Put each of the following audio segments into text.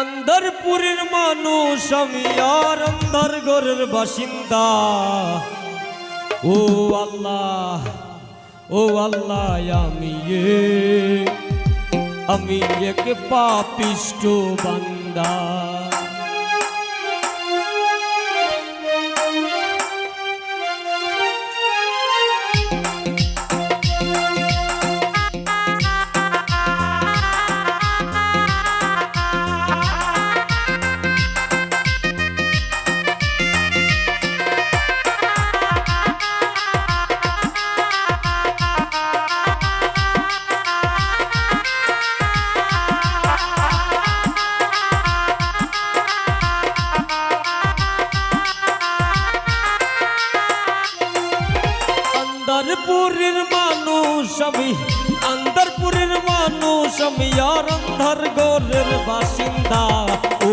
অন্দরপুরের মানুষ, আমি আর অন্দর গরের বাসিন্দা। ও আল্লাহ ও আল্লাহ, আমি আমি এক পাপিষ্ট বান্দা। মানুষ আমি অন্দরপুরের মানুষ আমি, আর অন্ধর গরের বাসিন্দা। ও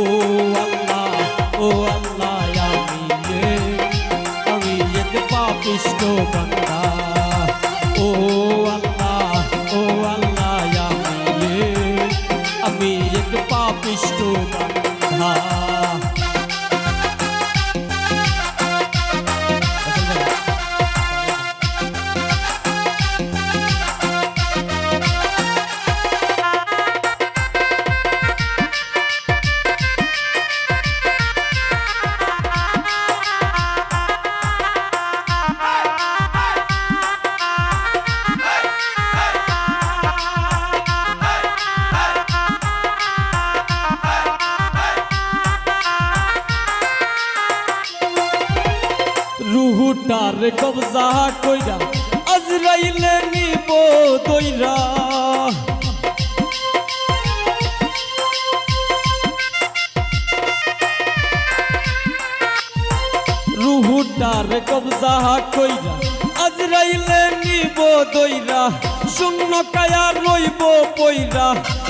আল্লাহ ও আল্লাহ, আমি আমি এক পাপিষ্ট বান্দা। রুহুটার কবজা কইরা আজরাইলে নিব দইরা। রুহুটার কবজা কইরা আজরাইলে নিব দইরা। শূন্য কায়া রইব পইরা,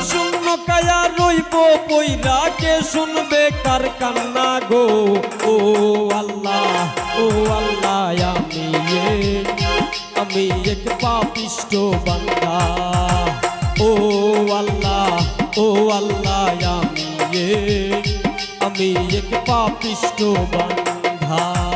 শূন্য কায়া রইব পইরা, কে শুনবে কার কান্না গো? ও আল্লাহ ও আল্লাহ, আমি আমি এক পাপিষ্ট বান্দা। ও আল্লাহ ও আল্লাহ, আমি আমি এক পাপিষ্ট বান্ধা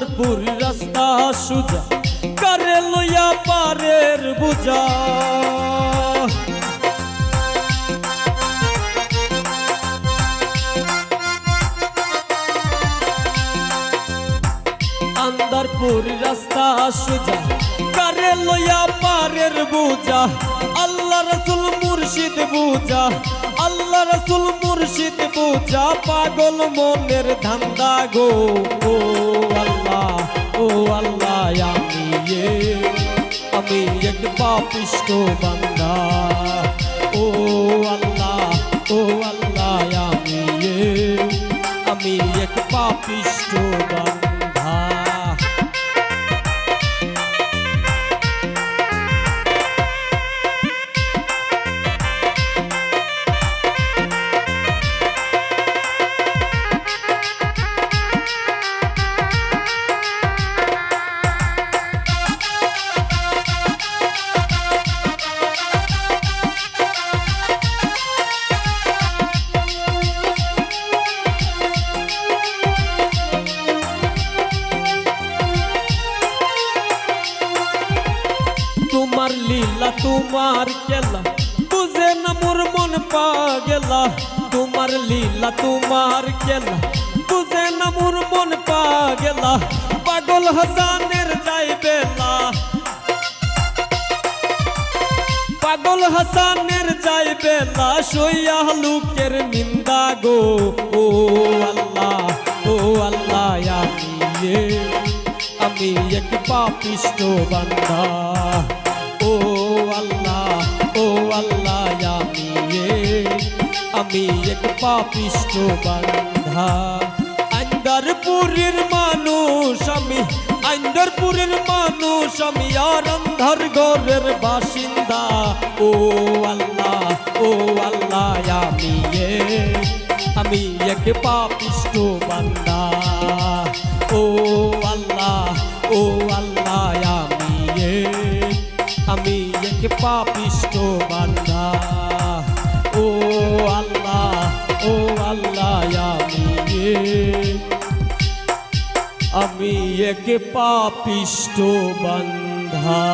আন্দরপুর রাস্তা সুজা, করে লইয়া পারের বুঝা। আন্দরপুর রাস্তা সুজা, করে লইয়া পারের বুঝা আল্লাহ রসুল মুর্শিদ বুঝা। আল্লাহ রসুল মুর্শিদ বুঝা পাগল মনের ধান্দা গো। ও আল্লাহ ও আল্লাহ, আমি আমি এক পাপিষ্ট বান্দা। ও আল্লাহ ও আল্লাহ, আমি আমি এক পাপিষ্ট বান্ধা তোমার কেলা বুঝে না মোর মন পা গেলা তোমার লীলা, তোমার কেলা বুঝে না মোর মন পা গেলা পাগল হাসানের যাই বেলা। পাগল হাসানের যাই বেলা, সইয়া লুকের নিন্দা গো। ও আল্লাহ ও আল্লাহ, আমি আমি এক পাপিষ্ট বান্ধা আমি এক পাপিষ্ট বান্ধা। আন্দারপুরের মানুষ আমি, আন্দারপুরের মানুষ আমি, আর অন্ধর ঘরের বাসিন্দা। ও আল্লাহ ও আল্লাহ, আমি আমি এক পাপিষ্ট বান্দা এক পাপিষ্ট বান্ধা।